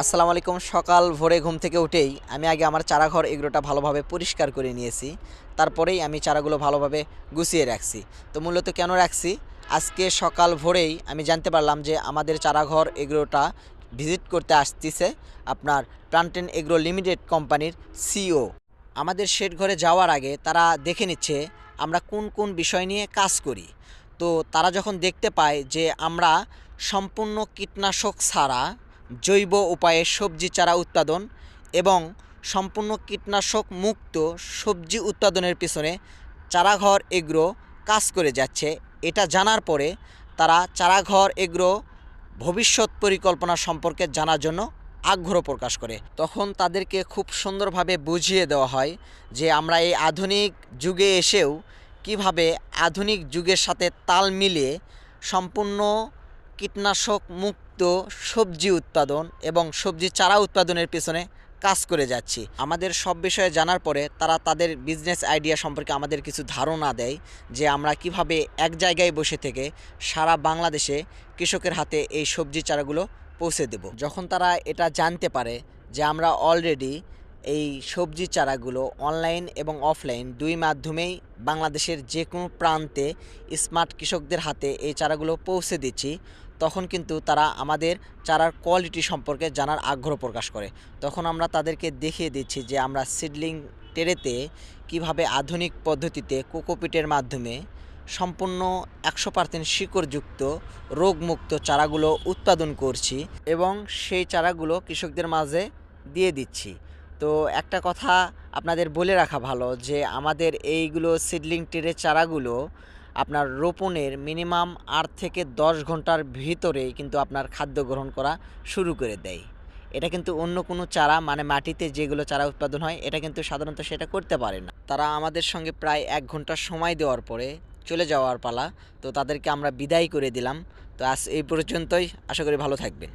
আসসালামু আলাইকুম। সকাল ভোরে ঘুম থেকে উঠেই আমি আগে আমার চারাঘর এগুলোটা ভালোভাবে পরিষ্কার করে নিয়েছি। তারপরেই আমি চারাগুলো ভালোভাবে গুছিয়ে রাখছি। তো মূলত কেন রাখছি? আজকে সকাল ভোরেই আমি জানতে পারলাম যে আমাদের চারাঘর এগুলোটা ভিজিট করতে আসতেছে আপনার প্লান্টেন এগ্রো লিমিটেড কোম্পানির সিও আমাদের শেড ঘরে যাওয়ার আগে তারা দেখে নিচ্ছে আমরা কোন কোন বিষয় নিয়ে কাজ করি। তো তারা যখন দেখতে পায় যে আমরা সম্পূর্ণ কীটনাশক ছাড়া জৈব উপায়ে সবজি চারা উৎপাদন এবং সম্পূর্ণ কীটনাশক মুক্ত সবজি উৎপাদনের পিছনে চারাঘর এগ্রো কাজ করে যাচ্ছে। এটা জানার পরে তারা চারাঘর এগ্রো ভবিষ্যৎ পরিকল্পনা সম্পর্কে জানার জন্য আগ্রহ প্রকাশ করে। তখন তাদেরকে খুব সুন্দরভাবে বুঝিয়ে দেওয়া হয় যে আমরা এই আধুনিক যুগে এসেও কীভাবে আধুনিক যুগের সাথে তাল মিলিয়ে সম্পূর্ণ কীটনাশক মুক্ত সবজি উৎপাদন এবং সবজি চারা উৎপাদনের পেছনে কাজ করে যাচ্ছি। আমাদের সব বিষয়ে জানার পরে তারা তাদের বিজনেস আইডিয়া সম্পর্কে আমাদের কিছু ধারণা দেয় যে আমরা কীভাবে এক জায়গায় বসে থেকে সারা বাংলাদেশে কৃষকের হাতে এই সবজি চারাগুলো পৌঁছে দেব। যখন তারা এটা জানতে পারে যে আমরা অলরেডি এই সবজি চারাগুলো অনলাইন এবং অফলাইন দুই মাধ্যমেই বাংলাদেশের যে কোনো প্রান্তে স্মার্ট কৃষকদের হাতে এই চারাগুলো পৌঁছে দিচ্ছি তখন কিন্তু তারা আমাদের চারার কোয়ালিটি সম্পর্কে জানার আগ্রহ প্রকাশ করে। তখন আমরা তাদেরকে দেখিয়ে দিচ্ছি যে আমরা সিডলিং টেরেতে কীভাবে আধুনিক পদ্ধতিতে কোকোপিটের মাধ্যমে সম্পূর্ণ একশো পার্সেন্ট শিকড়যুক্ত, রোগমুক্ত চারাগুলো উৎপাদন করছি এবং সেই চারাগুলো কৃষকদের মাঝে দিয়ে দিচ্ছি। তো একটা কথা আপনাদের বলে রাখা ভালো যে আমাদের এইগুলো সিডলিং টেরে চারাগুলো আপনার রোপণের মিনিমাম আট থেকে দশ ঘণ্টার ভিতরেই কিন্তু আপনার খাদ্য গ্রহণ করা শুরু করে দেয়। এটা কিন্তু অন্য কোনো চারা মানে মাটিতে যেগুলো চারা উৎপাদন হয়, এটা কিন্তু সাধারণত সেটা করতে পারে না। তারা আমাদের সঙ্গে প্রায় এক ঘণ্টা সময় দেওয়ার পরে চলে যাওয়ার পালা, তো তাদেরকে আমরা বিদায় করে দিলাম। তো আজ এই পর্যন্তই, আশা করি ভালো থাকবেন।